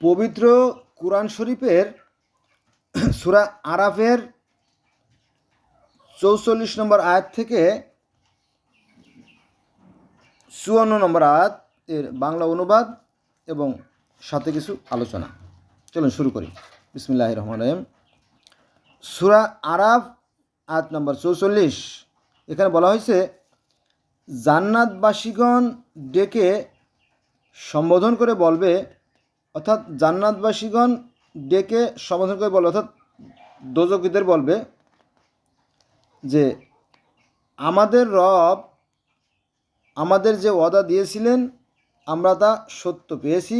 পবিত্র কুরআন শরীফের সুরা আরাফের চৌচল্লিশ নম্বর আয়াত থেকে চুয়ান্ন নম্বর আয়াত এর বাংলা অনুবাদ এবং সাথে কিছু আলোচনা। চলুন শুরু করি। বিসমিল্লাহ রহমান রহিম। সুরা আরাফ আয়াত নম্বর চৌচল্লিশ। এখানে বলা হয়েছে, জান্নাতবাসীগণ ডেকে সম্বোধন করে বলবে অর্থাৎ জান্নাতবাসীগণ ডেকে সমাধান করে বলবে অর্থাৎ দোজকীদের বলবে যে, আমাদের রব আমাদের যে ওয়াদা দিয়েছিলেন, আমরা তা সত্য পেয়েছি।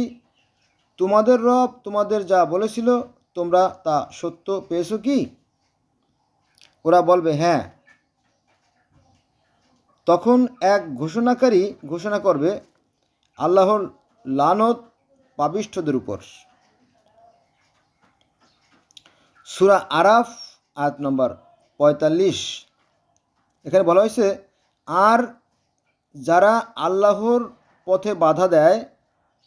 তোমাদের রব তোমাদের যা বলেছিল, তোমরা তা সত্য পেয়েছ কি? ওরা বলবে হ্যাঁ। তখন এক ঘোষণাকারী ঘোষণা করবে, আল্লাহর লানত পাবিষ্ঠদের উপর। সুরা আরাফ, আয়াত নম্বর পঁয়তাল্লিশ। এখানে বলা হয়েছে, আর যারা আল্লাহর পথে বাধা দেয়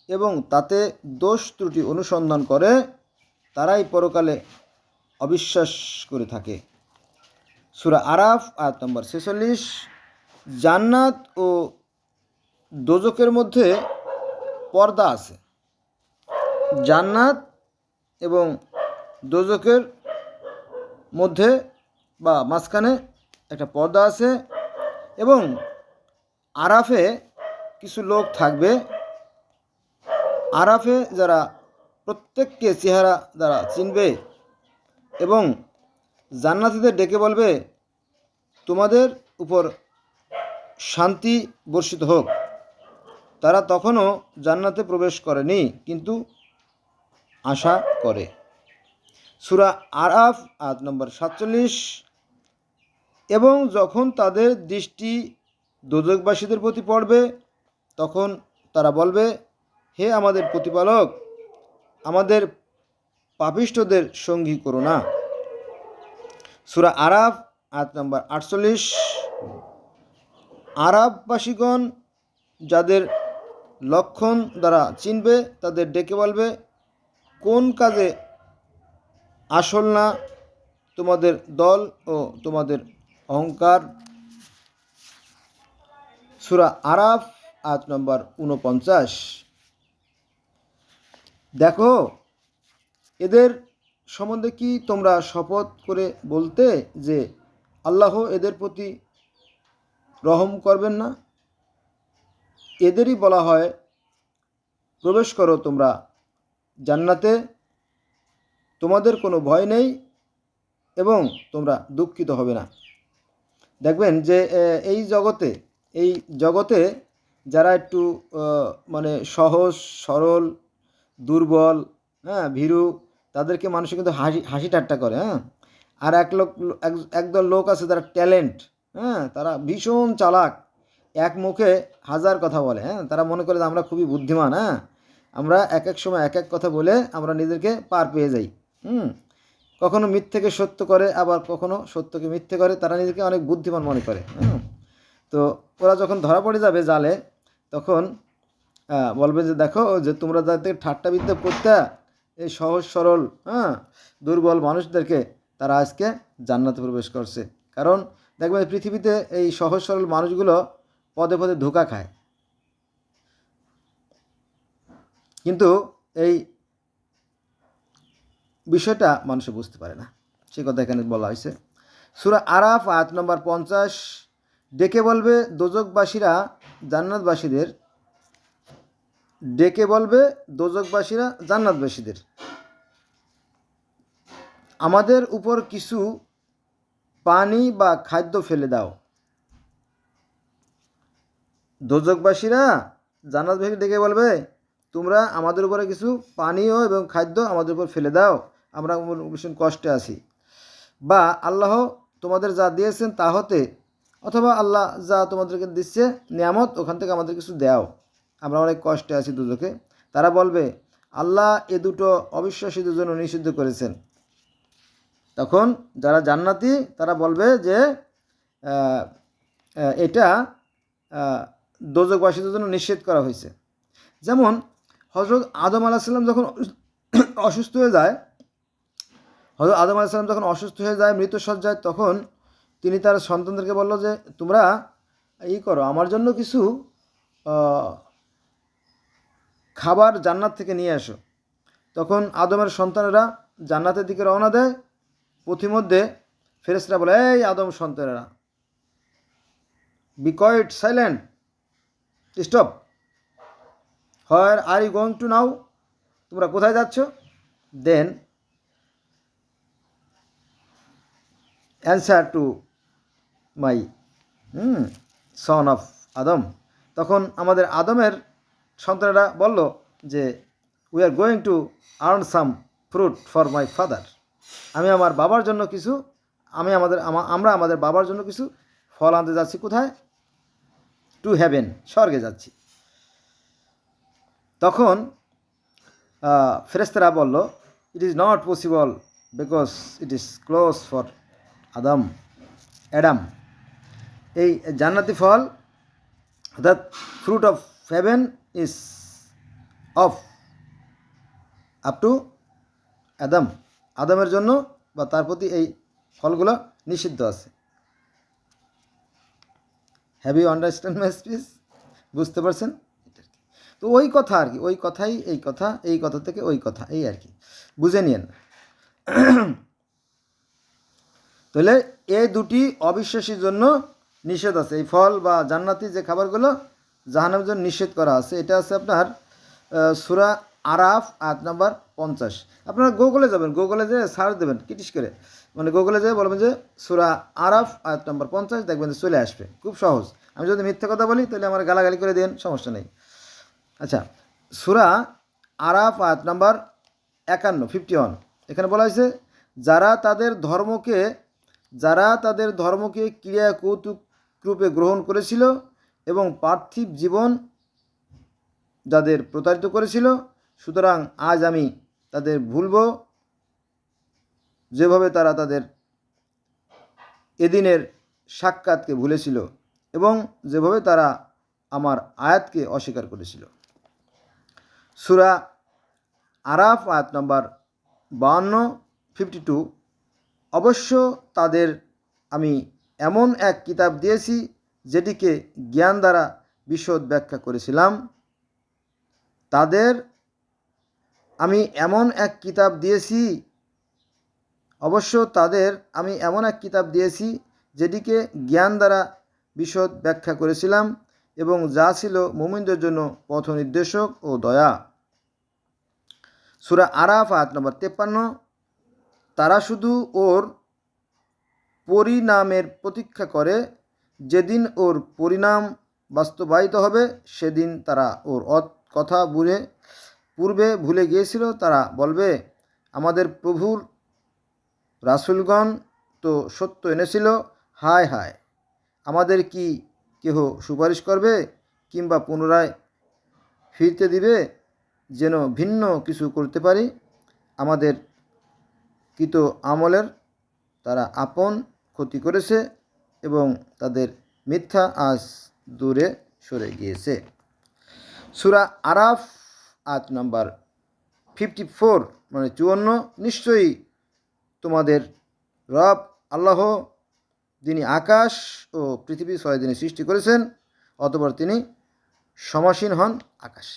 এবং তাতে দোষ ত্রুটি অনুসন্ধান করে, তারাই পরকালে অবিশ্বাস করে থাকে। সুরা আরাফ, আয়াত নম্বর ছেচল্লিশ। জান্নাত ও দোজকের মধ্যে পর্দা আছে। জান্নাত এবং দোজকের মধ্যে বা মাঝখানে একটা পর্দা আছে এবং আরাফে কিছু লোক থাকবে। আরাফে যারা প্রত্যেককে চেহারা দ্বারা চিনবে এবং জান্নাতিদের ডেকে বলবে, তোমাদের উপর শান্তি বর্ষিত হোক। তারা তখনও জান্নাতে প্রবেশ করেনি, কিন্তু আশা করে। সুরা আরাফ, আয়াত নম্বর সাতচল্লিশ। এবং যখন তাদের দৃষ্টি দোজকবাসীদের প্রতি পড়বে, তখন তারা বলবে, হে আমাদের প্রতিপালক, আমাদের পাপিষ্ঠদের সঙ্গী করো না। সুরা আরাফ, আয়াত নম্বর আটচল্লিশ। আরববাসীগণ যাদের লক্ষণ দ্বারা চিনবে, তাদের ডেকে বলবে কোন কাজে আসল না তোমাদের দল ও তোমাদের অহংকার? সুরা আরাফ আট নম্বর উনপঞ্চাশ দেখো, এদের সম্বন্ধে কি তোমরা শপথ করে বলতে যে আল্লাহ এদের প্রতি রহম করবেন না? এদেরই বলা হয়, প্রবেশ করো তোমরা জান্নাতে তোমাদের কোনো ভয় নেই এবং তোমরা দুঃখিত হবে না। দেখবেন যে এই জগতে এই জগতে যারা একটু মানে সহজ, সরল, দুর্বল হ্যাঁ ভীরু, তাদেরকে মানুষ কিন্তু হাসি হাসি ঠাট্টা করে হ্যাঁ? আর এক লোক, এক- একদল লোক আছে যারা ট্যালেন্ট হ্যাঁ? তারা ভীষণ চালাক, এক মুখে হাজার কথা বলে হ্যাঁ? তারা মনে করে যে আমরা খুবই বুদ্ধিমান হ্যাঁ? আমরা এক এক সময় এক এক কথা বলে আমরা নিজেদেরকে পার পেয়ে যাই, হুম? কখনো মিথ্যেকে সত্য করে, আবার কখনো সত্যকে মিথ্যে করে, তারা নিজেকে অনেক বুদ্ধিমান মনে করে তো ওরা যখন ধরা পড়ে যাবে জালে, তখন বলবে যে দেখো যে তোমরা যাদের ঠাট্টা বিদ্যা করতে এই সহজ সরল হ্যাঁ দুর্বল মানুষদেরকে তারা আজকে জান্নাতে প্রবেশ করছে। কারণ দেখবেন পৃথিবীতে এই সহজ সরল মানুষগুলো পদে পদে ধোকা খায়। কিন্তু এই বিষয়টা মানুষ বুঝতে পারে না। সে কথা এখানে বলা হয়েছে। সুরা আরাফ, আয়াত নম্বর পঞ্চাশ, ডেকে বলবে দোজকবাসীরা জান্নাতবাসীদের, ডেকে বলবে দোজকবাসীরা জান্নাতবাসীদের। আমাদের উপর কিছু পানি বা খাদ্য ফেলে দাও। দোজকবাসীরা জান্নাতবাসী ডেকে বলবে তোমরা আমাদের উপরে কিছু পানীয় এবং খাদ্য আমাদের উপর ফেলে দাও। আমরা ভীষণ কষ্টে আছি। বা আল্লাহ তোমাদের যা দিয়েছেন তা হতে অথবা আল্লাহ যা তোমাদেরকে দিচ্ছে নিয়ামত ওখান থেকে আমাদের কিছু দাও। আমরা অনেক কষ্টে আছি দুজকে তারা বলবে আল্লাহ এ দুটো অবিশ্বাসীদের জন্য নিষিদ্ধ করেছেন। তখন যারা জান্নাতি তারা বলবে যে এটা আহ, দোজকবাসীদের জন্য নিষেধ করা হয়েছে। যেমন হজরত আদম আলাহিসাল্লাম যখন অসুস্থ হয়ে যায় হয়তো আদম আলাইসালাম যখন অসুস্থ হয়ে যায় মৃত সজ্জায় তখন তিনি তার সন্তানদেরকে বলল যে, তোমরা ই করো, আমার জন্য কিছু খাবার জান্নাত থেকে নিয়ে আসো তখন আদমের সন্তানেরা জান্নাতের দিকে রওনা দেয়। পথিমধ্যে ফেরেসরা বলে, এই আদম সন্তানেরা be quiet silent stop where are you going to now তোমরা কোথায় যাচ্ছ? Then answer to my hmm son of Adam তখন আমাদের আদমের সন্তানেরা বলল যে we are going to earn some fruit for my father আমি আমার বাবার জন্য কিছু, আমি আমাদের আমরা আমাদের বাবার জন্য কিছু ফল আনতে যাচ্ছি কোথায়? টু হ্যাভেন স্বর্গে যাচ্ছি। তখন ফেরেস্তারা বলল it is not possible because it is close for Adam Adam এই জান্নাতি ফল, অর্থাৎ fruit of heaven is off up to Adam আদমের জন্য বা তার প্রতি এই ফলগুলো নিষিদ্ধ আছে। Have you understand my speech বুঝতে পারছেন। তো ওই কথা আর কি, ওই কথাই, এই কথা এই কথা থেকে ওই কথা, এই আর কি। বুঝে নিয়েন। তাহলে এই দুটি অবিশ্বাসীর জন্য নিষেধ আছে। এই ফল বা জান্নাতি যে খাবারগুলো জাহানের জন্য নিষেধ করা আছে, এটা আছে আপনার সুরা আরাফ আট নাম্বার পঞ্চাশ। আপনারা গুগলে যাবেন গুগলে যে সার্চ দেবেন কিটিস করে। মানে গুগলে যেয়ে বলবেন যে সুরা আরাফ, আয়াত নাম্বার পঞ্চাশ, দেখবেন যে চলে আসবে। খুব সহজ। আমি যদি মিথ্যা কথা বলি, তাহলে আমার গালাগালি করে দেন, সমস্যা নেই। আচ্ছা সুরা আরাফ, আয়াত নাম্বার একান্ন ফিফটি ওয়ান এখানে বলা হয়েছে, যারা তাদের ধর্মকে, যারা তাদের ধর্মকে ক্রিয়া কৌতুক রূপে গ্রহণ করেছিল এবং পার্থিব জীবন যাদের প্রতারিত করেছিল, সুতরাং আজ আমি তাদের ভুলব। যেভাবে তারা তাদের এদিনের সাক্ষাৎকে ভুলেছিল এবং যেভাবে তারা আমার আয়াতকে অস্বীকার করেছিল। সুরা আরাফ, আয়াত নম্বর বাহান্ন ফিফটি টু অবশ্য তাদের আমি এমন এক কিতাব দিয়েছি, যেটিকে জ্ঞান দ্বারা বিশদ ব্যাখ্যা করেছিলাম। তাদের আমি এমন এক কিতাব দিয়েছি, অবশ্য তাদের আমি এমন এক কিতাব দিয়েছি, যেটিকে জ্ঞান দ্বারা বিশদ ব্যাখ্যা করেছিলাম। এবং যা ছিল মুমিনদের জন্য পথ নির্দেশক ও দয়া। সুরা আরাফ, আয়াত নম্বর তেপ্পান্ন, তারা শুধু ওর পরিণামের প্রতীক্ষা করে, যেদিন ওর পরিণাম বাস্তবায়িত হবে, সেদিন তারা ওর কথা বুড়ে পূর্বে ভুলে গিয়েছিল, তারা বলবে, আমাদের প্রভুর রাসুলগণ তো সত্য এনেছিল, হায় হায়, আমাদের কি কেহ সুপারিশ করবে কিংবা পুনরায় ফিরতে দিবে, যেন ভিন্ন কিছু করতে পারি, আমাদের কৃত আমলের তারা আপন ক্ষতি করেছে এবং তাদের মিথ্যা আজ দূরে সরে গিয়েছে। সুরা আরাফ আজ নাম্বার ফিফটি ফোর মানে চুয়ান্ন, নিশ্চয়ই তোমাদের রব আল্লাহ যিনি আকাশ ও পৃথিবী ছয় দিনে সৃষ্টি করেছেন, অতপর তিনি সমাসীন হন আকাশ।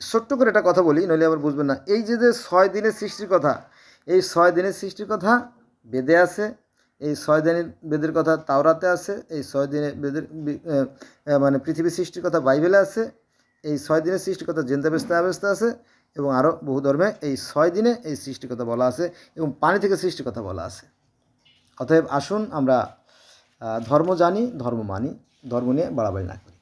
ছোট্ট করে একটা কথা বলি, নইলে আবার বুঝবেন না। এই যে যে ছয় দিনের সৃষ্টির কথা, এই ছয় দিনের সৃষ্টির কথা বেদে আছে, এই ছয় দিনের বেদের কথা তাওরাতে আছে, এই ছয় দিনের বেদের মানে পৃথিবী সৃষ্টির কথা বাইবেলে আছে, এই ছয় দিনের সৃষ্টির কথা জেন্দাবেস্তা অবস্থা আছে এবং আরও বহু ধর্মে এই ছয় দিনে এই সৃষ্টির কথা বলা আছে এবং পানি থেকে সৃষ্টির কথা বলা আছে। অতএব আসুন আমরা ধর্ম জানি, ধর্ম মানি, ধর্ম নিয়ে বাড়াবাড়ি না করি।